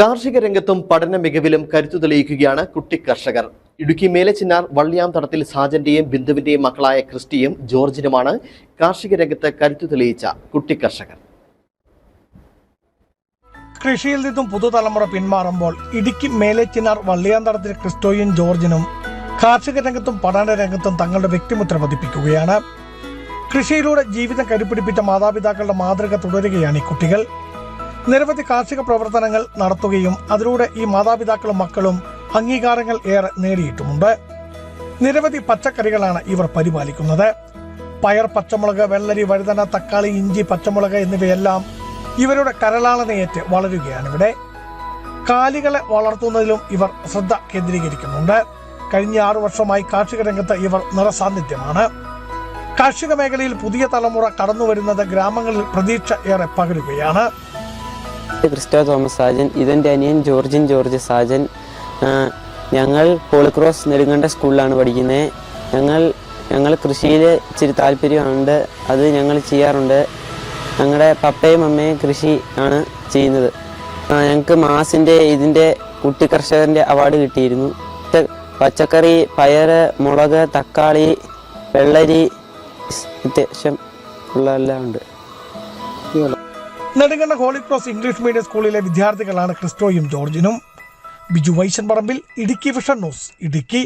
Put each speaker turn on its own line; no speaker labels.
കാർഷിക രംഗത്തും പഠന മികവിലും കരുത്തു തെളിയിക്കുകയാണ് കുട്ടി കർഷകർ. ഇടുക്കി മേലച്ചിന്നാർ വള്ളിയാം തടത്തിൽ സാജന്റെയും ബിന്ദുവിന്റെയും മക്കളായ ക്രിസ്റ്റിയും ജോർജിനുമാണ് കാർഷിക രംഗത്ത് കരുത്തു തെളിയിച്ച കുട്ടി കർഷകർ.
കൃഷിയിൽ നിന്നും പുതുതലമുറ പിന്മാറുമ്പോൾ ഇടുക്കി മേലേച്ചിനാർ വള്ളിയാന്തടത്തിൽ ക്രിസ്റ്റോയും ജോർജിനും കാർഷിക രംഗത്തും പഠന രംഗത്തും തങ്ങളുടെ വ്യക്തിമുദ്ര പതിപ്പിക്കുകയാണ്. കൃഷിയിലൂടെ ജീവിതം കരുപിടിപ്പിച്ച മാതാപിതാക്കളുടെ മാതൃക തുടരുകയാണ് ഈ കുട്ടികൾ. നിരവധി കാർഷിക പ്രവർത്തനങ്ങൾ നടത്തുകയും അതിലൂടെ ഈ മാതാപിതാക്കളും മക്കളും അംഗീകാരങ്ങൾ ഏറെ നേടിയിട്ടുമുണ്ട്. നിരവധി പച്ചക്കറികളാണ് ഇവർ പരിപാലിക്കുന്നത്. പയർ പച്ചമുളക് വെള്ളരി വഴുതന തക്കാളി ഇഞ്ചി പച്ചമുളക് എന്നിവയെല്ലാം ഇവരുടെ കരളാളനയേറ്റ് വളരുകയാണ് ഇവിടെ. കാലികളെ വളർത്തുന്നതിലും ഇവർ ശ്രദ്ധ കേന്ദ്രീകരിക്കുന്നുണ്ട്. കഴിഞ്ഞ ആറു വർഷമായി കാർഷിക രംഗത്ത് ഇവർ നിറസാന്നിധ്യമാണ്. കാർഷിക മേഖലയിൽ പുതിയ തലമുറ കടന്നുവരുന്നത് ഗ്രാമങ്ങളിൽ പ്രതീക്ഷ ഏറെ പകരുകയാണ്.
ക്രിസ്റ്റോ തോമസ് സാജൻ ഇതെന്റെ അനിയൻ ജോർജിൻ ജോർജ് സാജൻ. ഞങ്ങൾ പോളിക്രോസ് നെടുങ്കണ്ട സ്കൂളിലാണ് പഠിക്കുന്നത്. ഞങ്ങൾ ഞങ്ങൾ കൃഷിയിൽ ഇച്ചിരി താല്പര്യമുണ്ട്. അത് ഞങ്ങൾ ചെയ്യാറുണ്ട്. ഞങ്ങളുടെ പപ്പയും അമ്മയും കൃഷി ആണ് ചെയ്യുന്നത്. ഞങ്ങൾക്ക് മാസിന്റെ ഇതിന്റെ കുട്ടി കർഷകന്റെ അവാർഡ് കിട്ടിയിരുന്നു. പച്ചക്കറി പയർ മുളക് തക്കാളി വെള്ളരി അത്യാവശ്യം ഉള്ള എല്ലാം ഉണ്ട്.
Nedumkandam holy cross English medium സ്കൂളിലെ വിദ്യാർത്ഥികളാണ് ക്രിസ്റ്റോയും ജോർജിനും. Biju Vaishan Parambil Idukki vision news Idukki.